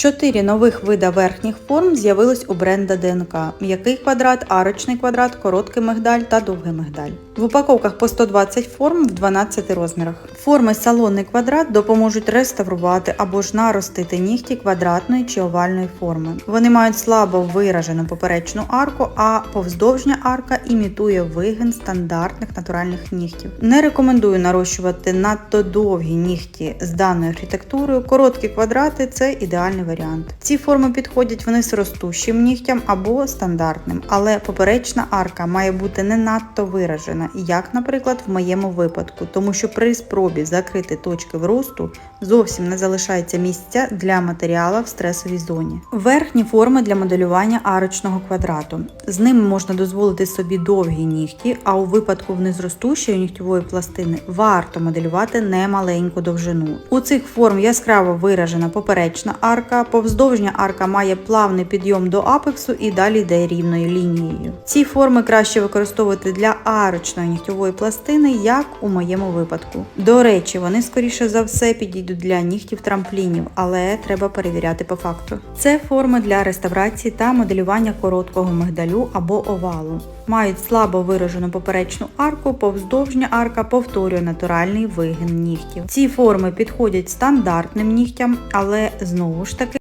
Чотири нових вида верхніх форм з'явились у бренда ДНК: м'який квадрат, арочний квадрат, короткий мигдаль та довгий мигдаль. В упаковках по 120 форм в 12 розмірах. Форми салонний квадрат допоможуть реставрувати або ж наростити нігті квадратної чи овальної форми. Вони мають слабо виражену поперечну арку, а повздовжня арка імітує вигин стандартних натуральних нігтів. Не рекомендую нарощувати надто довгі нігті з даною архітектурою. Короткі квадрати це ідеальний варіант. Ці форми підходять вниз ростущим нігтям або стандартним, але поперечна арка має бути не надто виражена, як, наприклад, в моєму випадку, тому що при спробі закрити точки вросту зовсім не залишається місця для матеріала в стресовій зоні. Верхні форми для моделювання арочного квадрату. З ними можна дозволити собі довгі нігті, а у випадку внизростущої нігтєвої пластини варто моделювати немаленьку довжину. У цих форм яскраво виражена поперечна арка, повздовжня арка має плавний підйом до апексу і далі йде рівною лінією. Ці форми краще використовувати для арочної нігтєвої пластини, як у моєму випадку. До речі, вони скоріше за все підійдуть для нігтів трамплінів, але треба перевіряти по факту. Це форми для реставрації та моделювання короткого мигдалю або овалу. Мають слабо виражену поперечну арку, повздовжня арка повторює натуральний вигин нігтів. Ці форми підходять стандартним нігтям, але знову ж таки